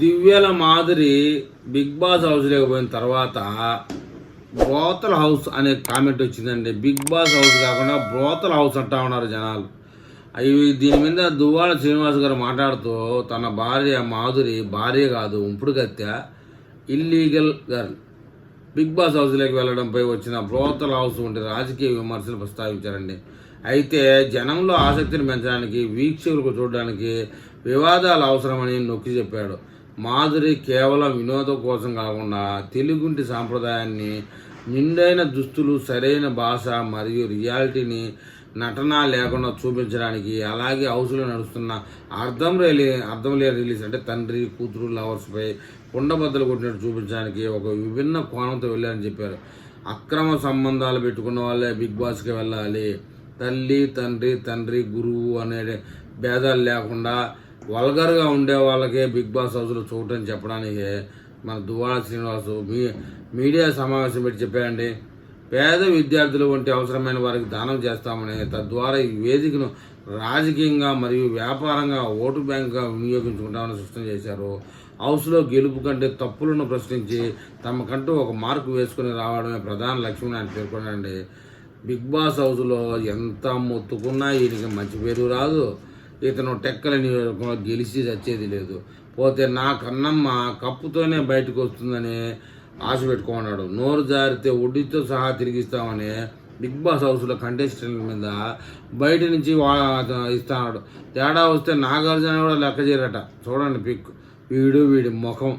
దివ్యల మాదిరి big boss house లేకపోయిన తర్వాత బ్రోతల హౌస్ అనే కామెంట్ వచ్చిందండి. బిగ్ బాస్ హౌస్ కాకుండా బ్రోతల హౌస్ అంటా ఉన్నారు జనాలు. అవి దీని మీద దువ్వాడ శ్రీనివాస్ గారు మాట్లాడుతూ తన భార్య మాధురి భార్య కాదు ఉంపుడు ఇల్లీగల్ గర్ల్ బిగ్ బాస్ హౌస్లోకి వెళ్ళడంపై వచ్చిన బ్రోతల హౌస్ వంటి రాజకీయ విమర్శలు ప్రస్తావించారండి. అయితే జనంలో ఆసక్తిని పెంచడానికి వీక్షకులకు చూడడానికి వివాదాలు అవసరమని నొక్కి చెప్పాడు. మాధురి కేవలం వినోదం కోసం కాకుండా తెలుగుంటి సాంప్రదాయాన్ని నిండైన దుస్తులు సరైన భాష మరియు రియాలిటీని నటన లేకుండా చూపించడానికి అలాగే హౌస్లో నడుస్తున్న అర్థం రేలి అర్థం లేని రిలీజ్ అంటే తండ్రి కూతురు లవర్స్పై కుండబద్దలు కొట్టినట్టు చూపించడానికి ఒక విభిన్న కోణంతో వెళ్ళారని చెప్పారు. అక్రమ సంబంధాలు పెట్టుకున్న వాళ్ళే బిగ్ బాస్కి వెళ్ళాలి. తల్లి తండ్రి తండ్రి గురువు అనే భేదాలు లేకుండా వల్గర్గా ఉండే వాళ్ళకే బిగ్ బాస్ హౌస్లో చూడటం చెప్పడానికి మన దువ్వాడ శ్రీనివాసు మీ మీడియా సమావేశం పెట్టి చెప్పారండి పేద విద్యార్థులు వంటి అవసరమైన వారికి దానం చేస్తామని తద్వారా ఈ వేదికను రాజకీయంగా మరియు వ్యాపారంగా ఓటు బ్యాంక్గా వినియోగించుకుంటామని స్పష్టం చేశారు. హౌస్లో గెలుపు కంటే తప్పులను ప్రశ్నించి తమకంటూ ఒక మార్కు వేసుకుని రావడమే ప్రధాన లక్ష్యం అని పేర్కొనండి బిగ్ బాస్ హౌస్లో ఎంత మొత్తుకున్నా ఈయనకి మంచి పేరు రాదు. ఇతను టెక్కల నియోజకవర్గంలో గెలిచి వచ్చేది లేదు. పోతే నా కన్నమ్మ కప్పుతోనే బయటకు వస్తుందని ఆశ పెట్టుకున్నాడు నోరు జారితే ఒడ్డితో సహా తిరిగిస్తామని బిగ్ బాస్ హౌస్లో కంటెస్టెంట్ మీద బయట నుంచి ఇస్తాడు. తేడా వస్తే నాగార్జున కూడా లెక్క చేయరట. చూడండి పిక్. వీడు వీడి ముఖం.